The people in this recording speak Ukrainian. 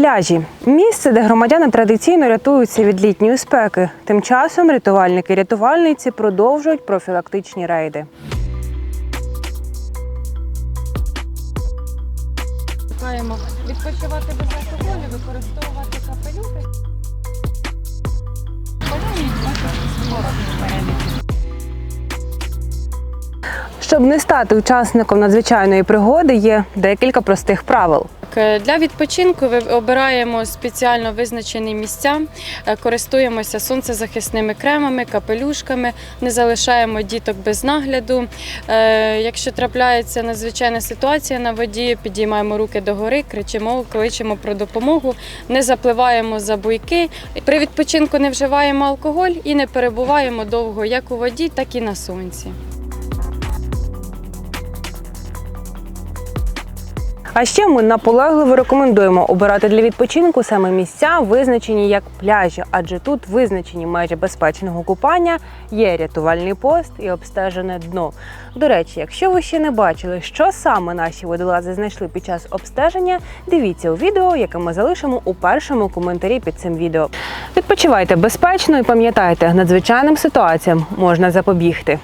Пляжі місце, де громадяни традиційно рятуються від літньої спеки. Тим часом рятувальники-рятувальниці продовжують профілактичні рейди. Маємо відпочивати без алкоголю, використовувати капелюхи. Щоб не стати учасником надзвичайної пригоди, є декілька простих правил. Е, Для відпочинку ви обираємо спеціально визначені місця, е, користуємося сонцезахисними кремами, капелюшками, не залишаємо діток без нагляду. Е, Якщо трапляється надзвичайна ситуація на воді, підіймаємо руки догори, кричимо, кличемо про допомогу, не запливаємо за буйки. При відпочинку не вживаємо алкоголь і не перебуваємо довго як у воді, так і на сонці. А ще ми наполегливо рекомендуємо обирати для відпочинку саме місця, визначені як пляжі, адже тут визначені межі безпечного купання, є рятувальний пост і обстежене дно. До речі, якщо ви ще не бачили, що саме наші водолази знайшли під час обстеження, дивіться у відео, яке ми залишимо у першому коментарі під цим відео. Відпочивайте безпечно і пам'ятайте, надзвичайним ситуаціям можна запобігти.